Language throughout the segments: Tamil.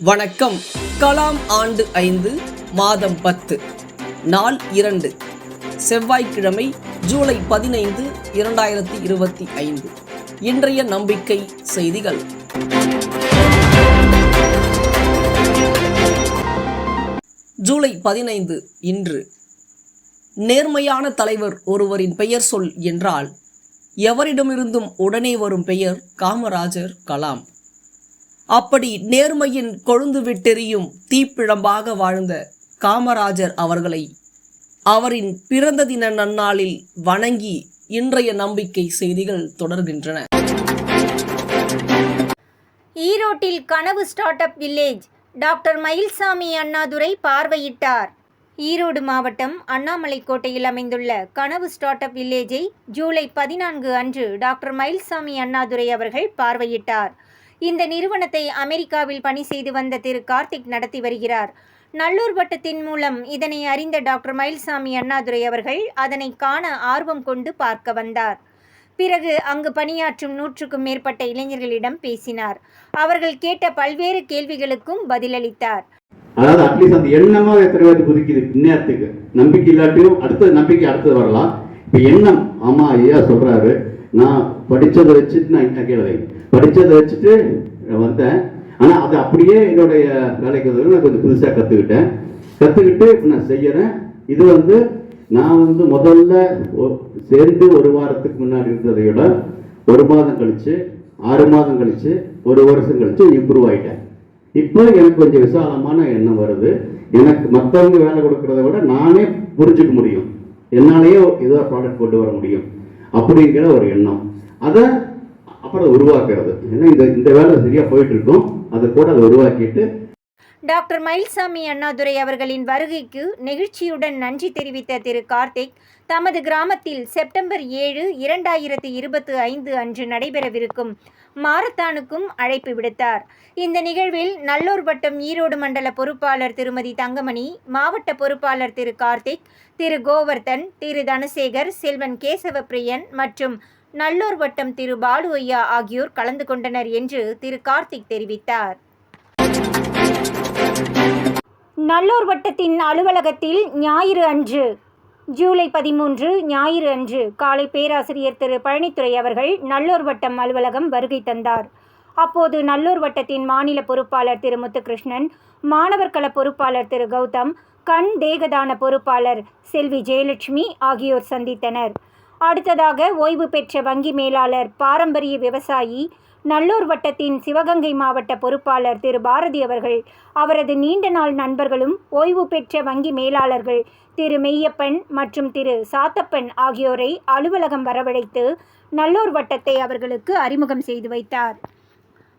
வணக்கம். கலாம் ஆண்டு ஐந்து மாதம் பத்து. நாள் இரண்டு. செவ்வாய்க்கிழமை ஜூலை பதினைந்து இரண்டாயிரத்தி இருபத்தி ஐந்து. இன்றைய நம்பிக்கை செய்திகள். ஜூலை பதினைந்து இன்று. நேர்மையான தலைவர் ஒருவரின் பெயர் சொல் என்றால் எவரிடமிருந்தும் உடனே வரும் பெயர் காமராஜர் கலாம். அப்படி நேர்மையின் கொழுந்து விட்டெறியும் தீப்பிழம்பாக வாழ்ந்த காமராஜர் அவர்களை அவரின் பிறந்த தின நன்னாளில் வணங்கி இன்றைய நம்பிக்கை செய்திகள் தொடர்கின்றன. ஈரோட்டில் கனவு start up village. Doctor Mayilsamy Annadurai பார்வையிட்டார். ஈரோடு மாவட்டம் அண்ணாமலை கோட்டையில் அமைந்துள்ள கனவு ஸ்டார்ட் அப் வில்லேஜை ஜூலை பதினான்கு அன்று டாக்டர் மயில்சாமி அண்ணாதுரை அவர்கள் பார்வையிட்டார். இந்த நிறுவனத்தை அமெரிக்காவில் பணி செய்து வந்த திரு கார்த்திக் நடத்தி வருகிறார். நல்லூர் வட்டத்தின் மூலம் இதனை அறிந்த டாக்டர் மயில்சாமி அண்ணாதுரை அவர்கள் அதனை காண ஆர்வம் கொண்டு பார்க்க வந்தார். பிறகு அங்கு பணியாற்றும் நூற்றுக்கும் மேற்பட்ட இளைஞர்களிடம் பேசினார். அவர்கள் கேட்ட பல்வேறு கேள்விகளுக்கும் பதிலளித்தார். அதாவது அட்லீஸ்ட் அந்த எண்ணமாக எத்தனை பேருக்கு புதுக்குது இந்நேரத்துக்கு. நம்பிக்கை இல்லாட்டியும் அடுத்த நம்பிக்கை அடுத்தது வரலாம். இப்போ எண்ணம் ஆமா ஐயா சொல்றாரு. நான் படித்ததை வச்சுட்டு நான் இன்னும் கேளவை படித்ததை வச்சுட்டு வந்தேன். ஆனால் அது அப்படியே என்னுடைய வேலைக்கு வந்து நான் கொஞ்சம் புதுசாக கற்றுக்கிட்டேன் கற்றுக்கிட்டு நான் செய்கிறேன் இது வந்து நான் வந்து முதல்ல ஒ- சேர்ந்து ஒரு வாரத்துக்கு முன்னாடி இருந்ததை விட ஒரு மாதம் கழித்து ஆறு மாதம் கழித்து ஒரு வருஷம் கழித்து இம்ப்ரூவ் ஆகிட்டேன் இப்போ எனக்கு கொஞ்சம் விசாலமான எண்ணம் வருது. எனக்கு மற்றவங்க வேலை கொடுக்கறத விட நானே புரிஞ்சுக்க முடியும். என்னாலேயே ஏதோ ப்ராடக்ட் கொண்டு வர முடியும். அப்படிங்கிற ஒரு எண்ணம். அதை அப்புறம் உருவாக்குறது. ஏன்னா இந்த இந்த வேலை சரியாக போயிட்டு இருக்கும். அதை கூட அதை உருவாக்கிட்டு டாக்டர் மயில்சாமி அண்ணாதுரை அவர்களின் வருகைக்கு நெகிழ்ச்சியுடன் நன்றி தெரிவித்த திரு கார்த்திக் தமது கிராமத்தில் செப்டம்பர் ஏழு இரண்டாயிரத்து இருபத்தி ஐந்து அன்று நடைபெறவிருக்கும் மாரத்தானுக்கும் அழைப்பு விடுத்தார். இந்த நிகழ்வில் நல்லூர் வட்டம் ஈரோடு மண்டல பொறுப்பாளர் திருமதி தங்கமணி மாவட்ட பொறுப்பாளர் திரு கார்த்திக் திரு கோவர்தன் திரு தனசேகர் செல்வன் கேசவப்பிரியன் மற்றும் நல்லூர் வட்டம் திரு பாலு ஐயா ஆகியோர் கலந்து கொண்டனர் என்று திரு கார்த்திக் தெரிவித்தார். நல்லூர் வட்டத்தின் அலுவலகத்தில் ஞாயிறு அன்று ஜூலை பதிமூன்று ஞாயிறு அன்று காலை பேராசிரியர் திரு. பழனித்துறை அவர்கள் நல்லூர் வட்டம் அலுவலகம் வருகை தந்தார். அப்போது நல்லூர் வட்டத்தின் மாநில பொறுப்பாளர் திரு. முத்துகிருஷ்ணன் மாணவர் கள பொறுப்பாளர் திரு. கௌதம் கண் தேகதான பொறுப்பாளர் செல்வி ஜெயலட்சுமி ஆகியோர் சந்தித்தனர். அடுத்ததாக ஓய்வு பெற்ற வங்கி மேலாளர் பாரம்பரிய விவசாயி நல்லூர் வட்டத்தின் சிவகங்கை மாவட்ட பொறுப்பாளர் திரு பாரதி அவர்கள் அவரது நீண்ட நாள் நண்பர்களும் ஓய்வு பெற்ற வங்கி மேலாளர்கள் திரு மெய்யப்பன் மற்றும் திரு சாத்தப்பன் ஆகியோரை அலுவலகம் வரவழைத்து நல்லூர் வட்டத்தை அவர்களுக்கு அறிமுகம் செய்து வைத்தார்.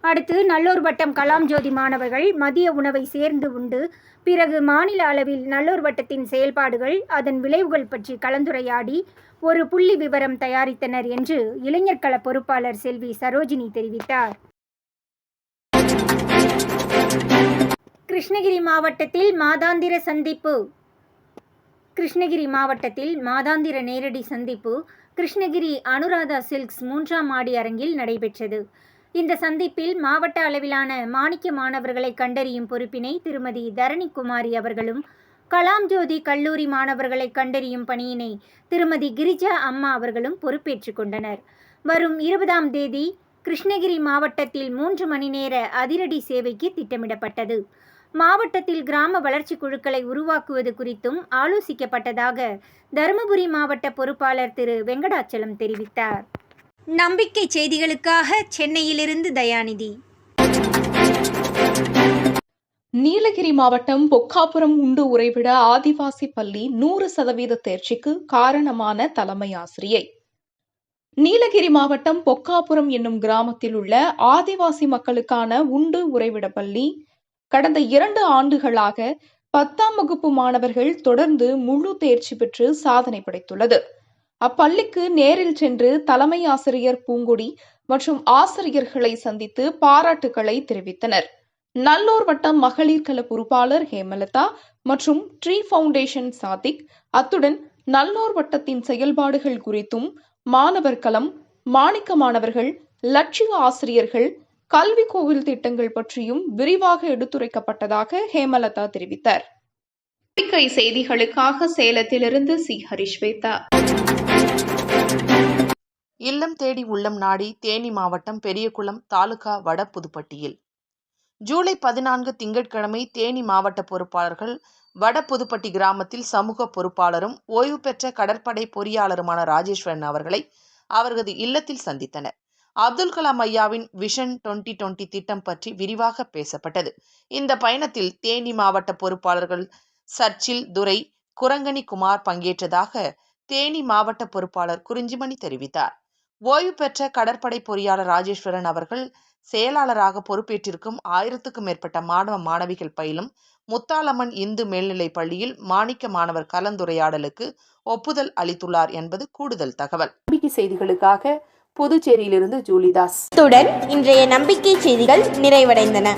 அடுத்து நல்லூர் வட்டம் கலாம் ஜோதி மாணவர்கள் மதிய உணவை சேர்ந்து உண்டு. பிறகு மாநில அளவில் நல்லூர் வட்டத்தின் செயல்பாடுகள் அதன் விளைவுகள் பற்றி கலந்துரையாடி ஒரு புள்ளி விவரம் தயாரித்தனர் என்று இளைஞர் கள பொறுப்பாளர் செல்வி சரோஜினி தெரிவித்தார். கிருஷ்ணகிரி மாவட்டத்தில் மாதாந்திர சந்திப்பு. கிருஷ்ணகிரி மாவட்டத்தில் மாதாந்திர நேரடி சந்திப்பு. கிருஷ்ணகிரி அனுராதா சில்க்ஸ் மூன்றாம் மாடி அரங்கில் நடைபெற்றது. இந்த சந்திப்பில் மாவட்ட அளவிலான மாணிக்க மாணவர்களை கண்டறியும் பொறுப்பினை திருமதி தரணி குமாரி அவர்களும் கலாம் ஜோதி கல்லூரி மாணவர்களை கண்டறியும் பணியினை திருமதி கிரிஜா அம்மா அவர்களும் பொறுப்பேற்றுக் கொண்டனர். வரும் இருபதாம் தேதி கிருஷ்ணகிரி மாவட்டத்தில் மூன்று மணி நேர அதிரடி சேவைக்கு திட்டமிடப்பட்டது. மாவட்டத்தில் கிராம வளர்ச்சி குழுக்களை உருவாக்குவது குறித்தும் ஆலோசிக்கப்பட்டதாக தருமபுரி மாவட்ட பொறுப்பாளர் திரு வெங்கடாச்சலம் தெரிவித்தார். நம்பிக்கை செய்திகளுக்காக சென்னையிலிருந்து தயாநிதி. நீலகிரி மாவட்டம் பொக்காபுரம் உண்டு உறைவிட ஆதிவாசி பள்ளி நூறு சதவீத தேர்ச்சிக்கு காரணமான தலைமை ஆசிரியை. நீலகிரி மாவட்டம் பொக்காபுரம் என்னும் கிராமத்தில் உள்ள ஆதிவாசி மக்களுக்கான உண்டு உறைவிட பள்ளி கடந்த இரண்டு ஆண்டுகளாக பத்தாம் வகுப்பு மாணவர்கள் தொடர்ந்து முழு தேர்ச்சி பெற்று சாதனை படைத்துள்ளது. அப்பள்ளிக்கு நேரில் சென்று தலைமை ஆசிரியர் பூங்குடி மற்றும் ஆசிரியர்களை சந்தித்து பாராட்டுகளை தெரிவித்தனர். நல்லூர் வட்டம் மகளிர் கல பொறுப்பாளர் ஹேமலதா மற்றும் ட்ரீ ஃபவுண்டேஷன் சாதிக் அத்துடன் நல்லூர் வட்டத்தின் செயல்பாடுகள் குறித்தும் மாணவர் களம் மாணிக்க மாணவர்கள் லட்சிய ஆசிரியர்கள் கல்வி கோவில் திட்டங்கள் பற்றியும் விரிவாக எடுத்துரைக்கப்பட்டதாக ஹேமலதா தெரிவித்தார். செய்திகளுக்காக சேலத்திலிருந்து சி. ஹரிஷ்வேதா. இல்லம் தேடி உள்ளம் நாடி தேனி மாவட்டம் பெரியகுளம் தாலுகா வட புதுப்பட்டியில். ஜூலை பதினான்கு திங்கட்கிழமை தேனி மாவட்ட பொறுப்பாளர்கள் வட புதுப்பட்டி கிராமத்தில் சமூக பொறுப்பாளரும் ஓய்வு பெற்ற கடற்படை பொறியாளருமான ராஜேஸ்வரன் அவர்களை அவரது இல்லத்தில் சந்தித்தனர். அப்துல் கலாம் ஐயாவின் விஷன் டுவெண்டி டுவெண்ட்டி திட்டம் பற்றி விரிவாக பேசப்பட்டது. இந்த பயணத்தில் தேனி மாவட்ட பொறுப்பாளர்கள் சர்ச்சில் துரை குரங்கணி குமார் பங்கேற்றதாக தேனி மாவட்ட பொறுப்பாளர் குறிஞ்சிமணி தெரிவித்தார். ஓய்வு பெற்ற கடற்படை பொறியாளர் ராஜேஸ்வரன் அவர்கள் செயலாளராக பொறுப்பேற்றிருக்கும் ஆயிரத்துக்கும் மேற்பட்ட மாணவ மாணவிகள் பயிலும் முத்தாலம்மன் இந்து மேல்நிலைப் பள்ளியில் மாணிக்க மாணவர் கலந்துரையாடலுக்கு ஒப்புதல் அளித்துள்ளார் என்பது கூடுதல் தகவல். நம்பிக்கை செய்திகளுக்காக புதுச்சேரியிலிருந்து ஜூலிதாஸ். இத்துடன் இன்றைய நம்பிக்கை செய்திகள் நிறைவடைந்தன.